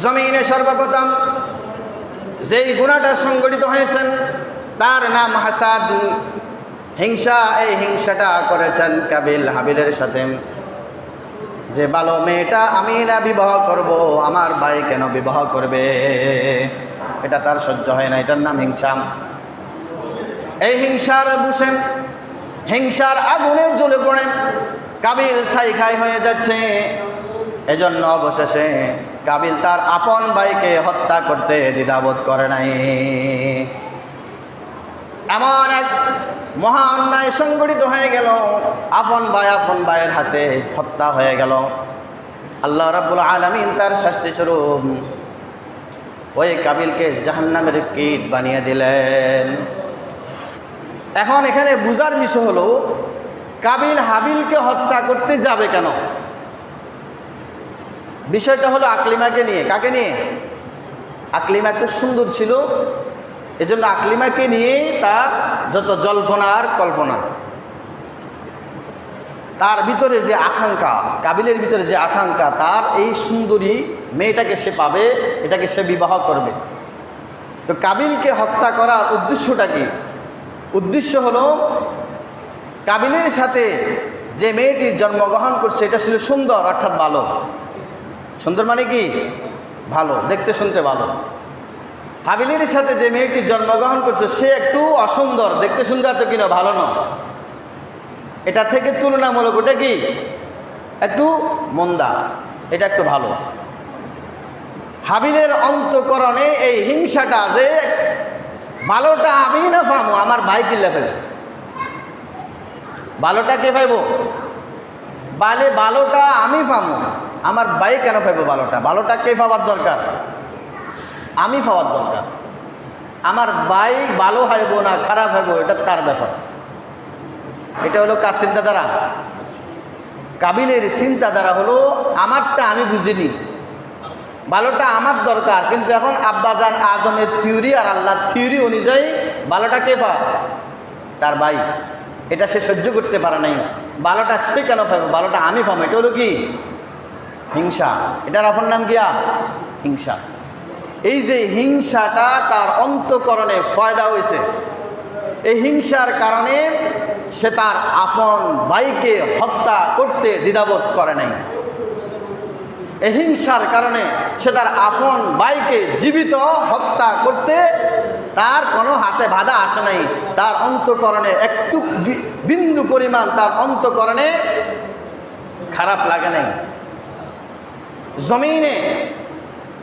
জমিনে সর্বপ্রথম যেই গুণাটা সংগঠিত হয়েছেন, তার নাম হাসাদ। হিংসা, এই হিংসাটা করেছেন কাবিল হাবিলের সাথে। যে ভালো মেয়েটা, আমি না বিবাহ করব, আমার ভাই কেন বিবাহ করবে? এটা তার সহ্য হয় না, এটার নাম হিংসা। এই হিংসার বুসেন হিংসার আগুনে জ্বলে পড়েন কাবিল সাইখাই হয়ে যাচ্ছে। এজন্য অবশেষে কাবিল তার আপন ভাইকে হত্যা করতে দ্বিধাবোধ করে নাই। এমন এক মহা অন্যায় সংগঠিত হয়ে গেল। আপন ভাই আপন ভাইয়ের হাতে হত্যা হয়ে গেল। আল্লাহ রাব্বুল আলমিন তার শাস্তি স্বরূপ ওই কাবিলকে জাহান্নামের কীট বানিয়ে দিলেন। এখন এখানে বুজার বিষয় হলো কাবিল হাবিলকে হত্যা করতে যাবে কেন? বিষয়টা হলো আকলিমাকে নিয়ে। কাকে নিয়ে? আকলিমা একটু সুন্দর ছিল। এজন্য আকলিমাকে নিয়ে তার যত জল্পনা আর কল্পনা। তার ভিতরে যে আকাঙ্ক্ষা, কাবিলের ভিতরে যে আকাঙ্ক্ষা, তার এই সুন্দরী মেয়েটাকে সে পাবে, এটাকে সে বিবাহ করবে। তো কাবিলকে হত্যা করার উদ্দেশ্যটা কি? উদ্দেশ্য হলো, কাবিলের সাথে যে মেয়েটির জন্মগ্রহণ করছে, এটা ছিল সুন্দর অর্থাৎ ভালো। সুন্দর মানে কি? ভালো, দেখতে শুনতে ভালো। হাবিলের সাথে যে মেয়েটি জন্মগ্রহণ করছে, সে একটু অসুন্দর, দেখতে শুনতে এত কিনা ভালো নয় এটা থেকে তুলনামূলক ওটা কি? একটু মন্দা, এটা একটু ভালো। হাবিলের অন্তকরণে এই হিংসাটা যে ভালোটা আমি না পাবো, আমার ভাই কিনলে ফেলব। ভালোটা কে পাইব? বালে ভালোটা আমি পাবো। আমার ভাই কেন পাইব ভালোটা ভালোটা কে পাওয়ার দরকার? আমি পাওয়ার দরকার। আমার ভাই ভালো হইব না, খারাপ হইব এটা তার ব্যাপার। এটা হলো কার চিন্তাধারা? কাবিলের চিন্তাধারা হলো, আমারটা আমি বুঝিনি। ভালোটা আমার দরকার, কিন্তু এখন আব্বাজান আদমের থিওরি আর আল্লাহর থিওরি অনুযায়ী ভালোটা কে পা তার ভাই এটা সে সহ্য করতে পারে নাই। ভালোটা সে কেন পাবে ভালোটা আমি পাবো এটা হলো কি? হিংসা। এটার আপনার নাম গিয়া হিংসা। এই যে হিংসাটা তার অন্তকরণে ফয়দা হয়েছে। এই হিংসার কারণে সে তার আপন ভাইকে হত্যা করতে দ্বিধাবোধ করে নাই। এই হিংসার কারণে সে তার আপন ভাইকে জীবিত হত্যা করতে তার কোনো হাতে বাধা আসে নাই। তার অন্তকরণে একটু বিন্দু পরিমাণ তার অন্তকরণে খারাপ লাগে নাই। জমিনে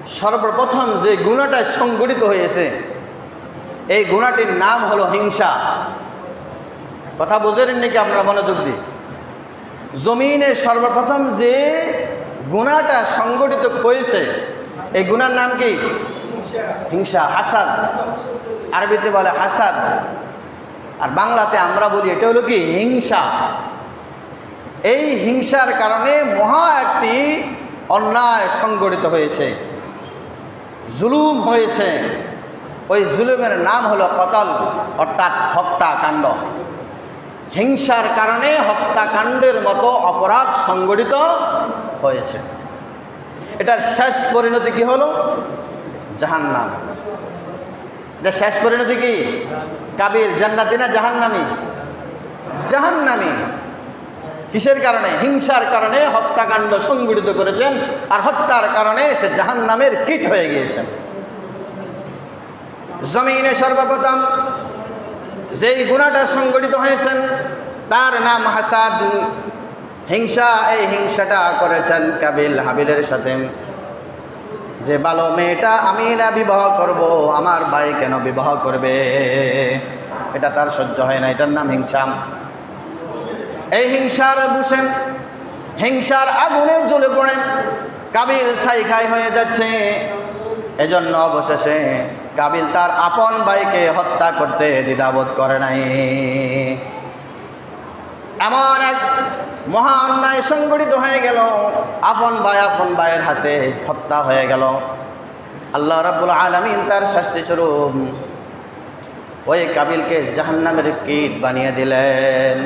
সর্বপ্রথম যে গুণাটা সংগঠিত হয়েছে, এই গুণাটির নাম হলো হিংসা। কথা বোঝেন নাকি আপনারা মনোযোগ দিয়ে? জমিনে সর্বপ্রথম যে গুণাটা সংগঠিত হয়েছে, এই গুণার নাম কি? হিংসা, হাসাদ। আরবিতে বলে হাসাদ। আর বাংলাতে আমরা বলি এটা হলো কি? হিংসা। এই হিংসার কারণে মহা একটি অন্যায় সংগঠিত হয়েছে। জুলুম হয়েছে। ওই জুলুমের নাম হলো কতল, অর্থাৎ হত্যাকাণ্ড। হিংসার কারণে হত্যাকাণ্ডের মতো অপরাধ সংগঠিত হয়েছে। এটার শেষ পরিণতি কি হলো? জাহান্নাম। এটা শেষ পরিণতি কি? কাবিল জান্নাতি না জাহান্নামি? জাহান্নামি। কিসের কারণে? হিংসার কারণে হত্যাকাণ্ড সংগঠিত করেছেন আর হত্যার কারণে সে জাহান্নামের কীট হয়ে গিয়েছেন। জমিনে সর্বপ্রথম যেই গুণাটা সংগঠিত হয়েছেন, তার নাম হাসাদ। হিংসা, এই হিংসাটা করেছেন কাবিল হাবিলের সাথে। যে ভালো মেয়েটা, আমি না বিবাহ করব, আমার ভাই কেন বিবাহ করবে? এটা তার সহ্য হয় না, এটার নাম হিংসা। এই হিংসার বুসেন, হিংসার আগুনে জ্বলে পড়েন, কাবিল সাইখাই হয়ে যাচ্ছে। এজন্য অবশেষে কাবিল তার আপন ভাইকে হত্যা করতে দ্বিধাবোধ করে নাই। এমন এক মহা অন্যায় সংগঠিত হয়ে গেল, আপন ভাই আপন ভাইয়ের হাতে হত্যা হয়ে গেল। আল্লাহ রাব্বুল আলমিন তার শাস্তি স্বরূপ ওই কাবিলকে জাহান্নামের কীট বানিয়ে দিলেন।